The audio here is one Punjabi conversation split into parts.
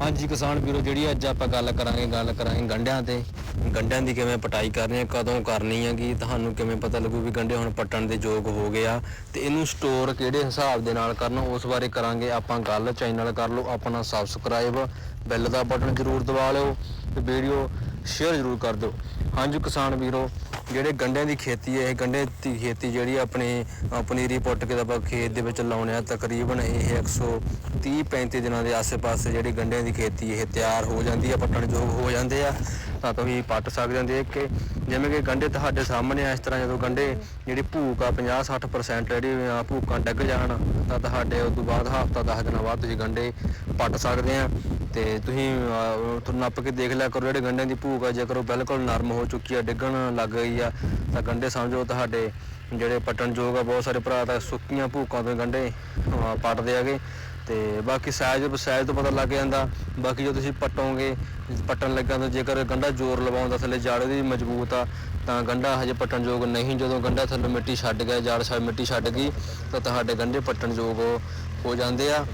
ਹਾਂਜੀ, ਕਿਸਾਨ ਵੀਰੋ, ਜਿਹੜੀ ਅੱਜ ਆਪਾਂ ਗੱਲ ਕਰਾਂਗੇ ਗੱਲ ਕਰਾਂਗੇ ਗੰਡਿਆਂ ਤੇ। ਗੰਡਿਆਂ ਦੀ ਕਿਵੇਂ ਪਟਾਈ ਕਰਨੀ ਹੈ ਕਦੋਂ ਕਰਨੀ ਹੈਗੀ ਤੁਹਾਨੂੰ ਕਿਵੇਂ ਪਤਾ ਲੱਗੂ ਵੀ ਗੰਡੇ ਹੁਣ ਪੱਟਣ ਦੇ ਯੋਗ ਹੋ ਗਏ ਆ? ਤੇ ਇਹਨੂੰ ਸਟੋਰ ਕਿਹੜੇ ਹਿਸਾਬ ਦੇ ਨਾਲ ਕਰਨਾ, ਉਸ ਬਾਰੇ ਕਰਾਂਗੇ ਆਪਾਂ ਗੱਲ। ਚੈਨਲ ਕਰ ਲਓ, ਆਪਣਾ ਸਬਸਕ੍ਰਾਈਬ ਬੈਲ ਦਾ ਬਟਨ ਜ਼ਰੂਰ ਦਬਾ ਲਿਓ, ਤੇ ਵੀਡੀਓ ਸ਼ੇਅਰ ਜ਼ਰੂਰ ਕਰ ਦਿਓ। ਹਾਂਜੀ ਕਿਸਾਨ ਵੀਰੋ ਜਿਹੜੇ ਗੰਡਿਆਂ ਦੀ ਖੇਤੀ ਹੈ ਇਹ ਗੰਡੇ ਦੀ ਖੇਤੀ ਜਿਹੜੀ ਆਪਣੀ ਅ, ਪਨੀਰੀ ਪੁੱਟ ਕੇ ਤਾਂ ਆਪਾਂ ਖੇਤ ਦੇ ਵਿੱਚ ਲਾਉਣੇ ਆ ਤਕਰੀਬਨ ਇਹ 130 35 ਦਿਨਾਂ ਦੇ ਆਸ-ਪਾਸੇ ਜਿਹੜੀ ਗੰਡਿਆਂ ਦੀ ਖੇਤੀ ਇਹ ਤਿਆਰ ਹੋ ਜਾਂਦੀ ਹੈ ਪੱਟਣ ਯੋਗ ਹੋ ਜਾਂਦੇ ਆ ਤਾਂ ਤੁਸੀਂ ਪੱਟ ਸਕਦੇ ਹੋ ਦੇਖ ਕੇ। ਜਿਵੇਂ ਕਿ ਗੰਡੇ ਤੁਹਾਡੇ ਸਾਹਮਣੇ ਆ ਇਸ ਤਰ੍ਹਾਂ ਜਦੋਂ ਗੰਡੇ ਜਿਹੜੀ ਭੂਕ ਆ 50 60% ਜਿਹੜੀ ਆ ਭੂਕਾਂ ਡਿੱਗ ਜਾਣ ਤਾਂ ਤੁਹਾਡੇ ਉਸ ਤੋਂ ਬਾਅਦ ਹਫ਼ਤਾ 10 ਦਿਨਾਂ ਬਾਅਦ ਤੁਸੀਂ ਗੰਡੇ ਪੱਟ ਸਕਦੇ ਆ। ਤੇ ਤੁਸੀਂ ਅਹ, ਤੁਹਾਨੂੰ ਨੱਪ ਕੇ ਦੇਖ ਲਿਆ ਕਰੋ ਜਿਹੜੇ ਗੰਢਿਆਂ ਦੀ ਭੂਕ ਆ ਜੇਕਰ ਉਹ ਬਿਲਕੁਲ ਨਰਮ ਹੋ ਚੁੱਕੀ ਆ ਡਿੱਗਣ ਲੱਗ ਗਈ ਆ ਤਾਂ ਗੰਢੇ ਸਮਝੋ ਤੁਹਾਡੇ ਜਿਹੜੇ ਪੱਟਣ ਯੋਗ ਆ ਬਹੁਤ ਸਾਰੇ ਭਰਾ ਤਾਂ ਸੁੱਕੀਆਂ ਭੂਕਾਂ ਤੋਂ ਗੰਢੇ ਅਹ, ਪੱਟਦੇ ਆਗੇ ਤੇ ਬਾਕੀ ਸਾਈਜ਼ ਸਾਈਜ਼ ਤੋਂ ਪਤਾ ਲੱਗ ਜਾਂਦਾ ਬਾਕੀ ਜੋ ਤੁਸੀਂ ਪੱਟੋਗੇ ਪੱਟਣ ਲੱਗਾ ਤਾਂ ਜੇਕਰ ਗੰਢਾ ਜ਼ੋਰ ਲਵਾਉਂਦਾ ਥੱਲੇ ਜੜ ਦੀ ਮਜ਼ਬੂਤ ਆ ਤਾਂ ਗੰਢਾ ਹਜੇ ਪੱਟਣ ਯੋਗ ਨਹੀਂ ਜਦੋਂ ਗੰਢਾ ਥੱਲੇ ਮਿੱਟੀ ਛੱਡ ਗਿਆ ਜੜ ਛੱਡ ਮਿੱਟੀ ਛੱਡ ਗਈ ਤਾਂ ਤੁਹਾਡੇ ਗੰਢੇ ਪੱਟਣ ਯੋਗ ਹੋ- ਹੋ ਜਾਂਦੇ ਆ।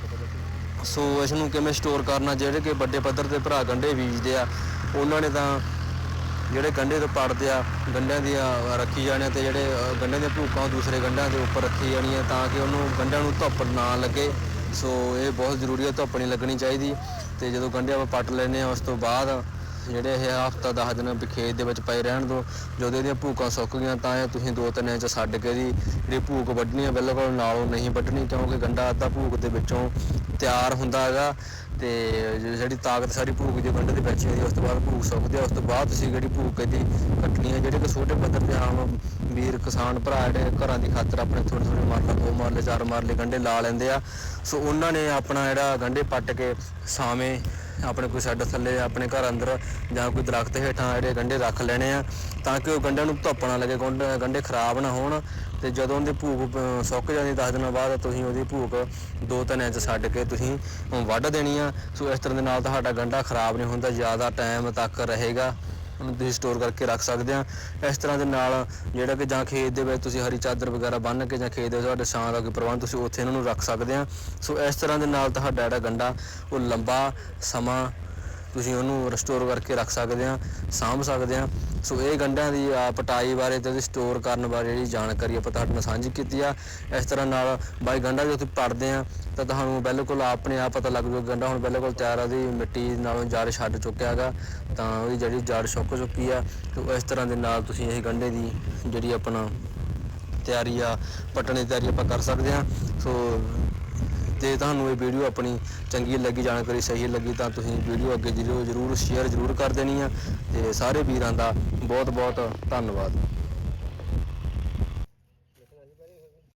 ਸੋ ਇਸ ਨੂੰ ਕਿਵੇਂ ਸਟੋਰ ਕਰਨਾ ਜਿਹੜੇ ਕਿ ਵੱਡੇ ਪੱਧਰ ਤੇ ਭਰਾ ਗੰਢੇ ਬੀਜਦੇ ਆ ਉਹਨਾਂ ਨੇ ਤਾਂ ਜਿਹੜੇ ਗੰਢੇ ਤੋਂ ਪੜਦੇ ਆ ਗੰਢਿਆਂ ਦੀਆਂ ਰੱਖੀ ਜਾਣੀਆਂ ਤੇ ਜਿਹੜੇ ਅ, ਗੰਢਿਆਂ ਦੀਆਂ ਭੂਕਾਂ ਉਹ ਦੂਸਰੇ ਗੰਢਿਆਂ ਦੇ ਉੱਪਰ ਰੱਖੀ ਜਾਣੀਆਂ ਤਾਂ ਕਿ ਉਹਨੂੰ ਗੰਢਿਆਂ ਨੂੰ ਧੁੱਪ ਨਾ ਲੱਗੇ। ਸੋ ਇਹ ਬਹੁਤ ਜ਼ਰੂਰੀ ਹੈ ਧੁੱਪ ਨਹੀਂ ਲੱਗਣੀ ਚਾਹੀਦੀ ਤੇ ਜਦੋਂ ਗੰਢੇ ਆਪਾਂ ਪੱਟ ਲੈਨੇ ਆ ਉਸ ਤੋਂ ਬਾਅਦ ਜਿਹੜੇ ਇਹ ਹਫਤਾ 10 ਦਿਨ ਵੀ ਖੇਤ ਦੇ ਵਿੱਚ ਪਏ ਰਹਿਣ ਦੋ ਜਦੋਂ ਇਹਦੀਆਂ ਭੂਕਾਂ ਸੁੱਕ ਗਈਆਂ ਤਾਂ ਇਹ ਤੁਸੀਂ ਦੋ ਤਿੰਨ ਇੰਚ ਛੱਡ ਕੇ ਦੀ ਜਿਹੜੀ ਭੂਕ ਵੱਢਣੀ ਆ ਬਿਲਕੁਲ ਨਾਲੋਂ ਨਹੀਂ ਵੱਢਣੀ ਕਿਉਂਕਿ ਗੰਡਾ ਅੱਧਾ ਭੂਕ ਦੇ ਵਿੱਚੋਂ ਤਿਆਰ ਹੁੰਦਾ ਹੈਗਾ ਤੇ ਜਿਹੜੀ ਤਾਕਤ ਸਾਰੀ ਭੂਕ ਦੀ ਗੰਢੇ ਦੇ ਵਿੱਚ ਹੁੰਦੀ ਉਸ ਤੋਂ ਬਾਅਦ ਭੂਕ ਸੁੱਕਦੀ ਹੈ ਉਸ ਤੋਂ ਬਾਅਦ ਤੁਸੀਂ ਜਿਹੜੀ ਭੂਕ ਇਹਦੀ ਕੱਟਣੀ ਹੈ ਜਿਹੜੇ ਕਿ ਛੋਟੇ ਪੱਧਰ ਤੇ ਆਮ ਵੀਰ, ਕਿਸਾਨ ਭਰਾ ਜਿਹੜੇ ਘਰਾਂ ਦੀ ਖਾਤਰ ਆਪਣੇ ਥੋੜੇ ਥੋੜੇ ਮਾਰਲਾ ਦੋ ਮਾਰਲੇ ਚਾਰ ਮਾਰਲੇ ਗੰਢੇ ਲਾ ਲੈਂਦੇ ਆ। ਸੋ ਉਹਨਾਂ ਨੇ ਆਪਣਾ ਜਿਹੜਾ ਗੰਢੇ ਪੱਟ ਕੇ ਸਾਵੇਂ ਆਪਣੇ ਕੋਈ ਸੈੱਡ ਥੱਲੇ ਆਪਣੇ ਘਰ ਅੰਦਰ ਜਾਂ ਕੋਈ ਦਰਖਤ ਹੇਠਾਂ ਜਿਹੜੇ ਗੰਡੇ ਰੱਖ ਲੈਣੇ ਆ ਤਾਂ ਕਿ ਉਹ ਗੰਡਿਆਂ ਨੂੰ ਧੁੱਪ ਨਾ ਲੱਗੇ, ਗੰਢ- ਗੰਡੇ ਖਰਾਬ ਨਾ ਹੋਣ ਤੇ ਜਦੋਂ ਉਹਦੀ ਭੂਕ ਸੁੱਕ ਜਾਂਦੀ 10 ਦਿਨਾਂ ਬਾਅਦ ਤੁਸੀਂ ਉਹਦੀ ਭੂਕ 2-3 ਇੰਚ ਛੱਡ ਕੇ ਤੁਸੀਂ ਵੱਢ ਦੇਣੀ ਆ। ਸੋ ਇਸ ਤਰ੍ਹਾਂ ਦੇ ਨਾਲ ਤੁਹਾਡਾ ਗੰਡਾ ਖਰਾਬ ਨਹੀਂ ਹੁੰਦਾ, ਜ਼ਿਆਦਾ ਟਾਈਮ ਤੱਕ ਰਹੇਗਾ। ਉਹਨੂੰ ਤੁਸੀਂ ਸਟੋਰ ਕਰਕੇ ਰੱਖ ਸਕਦੇ ਆ। ਇਸ ਤਰ੍ਹਾਂ ਦੇ ਨਾਲ ਜਿਹੜਾ ਕਿ ਜਾਂ ਖੇਤ ਦੇ ਵਿੱਚ ਤੁਸੀਂ ਹਰੀ ਚਾਦਰ ਵਗੈਰਾ ਬੰਨ੍ਹ ਕੇ ਜਾਂ ਖੇਤ ਦੇ ਵਿੱਚ ਤੁਹਾਡੇ ਛਾਂ ਦਾ ਕੋਈ ਪ੍ਰਬੰਧ ਤੁਸੀਂ ਉੱਥੇ ਇਹਨਾਂ ਨੂੰ ਰੱਖ ਸਕਦੇ ਆ। ਸੋ ਇਸ ਤਰ੍ਹਾਂ ਦੇ ਨਾਲ ਤੁਹਾਡਾ ਜਿਹੜਾ ਗੰਡਾ, ਉਹ ਲੰਬਾ ਸਮਾਂ ਤੁਸੀਂ ਉਹਨੂੰ ਰਿਸਟੋਰ ਕਰਕੇ ਰੱਖ ਸਕਦੇ ਆ, ਸਾਂਭ ਸਕਦੇ ਆ। ਸੋ ਇਹ ਗੰਢਿਆਂ ਦੀ ਪਟਾਈ ਬਾਰੇ ਤੇ ਉਹਦੀ ਸਟੋਰ ਕਰਨ ਬਾਰੇ ਜਿਹੜੀ ਜਾਣਕਾਰੀ ਆਪਾਂ ਤੁਹਾਡੇ ਨਾਲ ਸਾਂਝੀ ਕੀਤੀ ਆ। ਇਸ ਤਰ੍ਹਾਂ ਨਾਲ ਬਾਈ ਗੰਢਾ ਜੇ ਤੁਸੀਂ ਪੜਦੇ ਆ, ਤਾਂ ਤੁਹਾਨੂੰ ਬਿਲਕੁਲ ਆਪਣੇ ਆਪ ਪਤਾ ਲੱਗ ਜੂਗਾ, ਗੰਢਾ ਹੁਣ ਬਿਲਕੁਲ ਤਿਆਰ ਆ, ਉਹਦੀ ਮਿੱਟੀ ਨਾਲੋਂ ਜੜ ਛੱਡ ਚੁੱਕਿਆ ਹੈਗਾ, ਤਾਂ ਉਹਦੀ ਜਿਹੜੀ ਜੜ ਸੁੱਕ ਚੁੱਕੀ ਆ। ਤੇ ਇਸ ਤਰ੍ਹਾਂ ਦੇ ਨਾਲ ਤੁਸੀਂ ਇਹ ਗੰਢੇ ਦੀ ਜਿਹੜੀ ਆਪਣਾ ਤਿਆਰੀ ਆ, ਪੱਟਣ ਦੀ ਤਿਆਰੀ ਆਪਾਂ ਕਰ ਸਕਦੇ ਆ। ਸੋ ਤੇ ਤੁਹਾਨੂੰ ਇਹ ਵੀਡੀਓ ਆਪਣੀ ਚੰਗੀ ਲੱਗੀ, ਜਾਣਕਾਰੀ ਸਹੀ ਲੱਗੀ, ਤਾਂ ਤੁਸੀਂ ਵੀਡੀਓ ਅੱਗੇ ਜ਼ਰੂਰ ਜ਼ਰੂਰ ਸ਼ੇਅਰ ਜ਼ਰੂਰ ਕਰ ਦੇਣੀ ਆ। ਤੇ ਸਾਰੇ ਵੀਰਾਂ ਦਾ ਬਹੁਤ ਬਹੁਤ ਧੰਨਵਾਦ।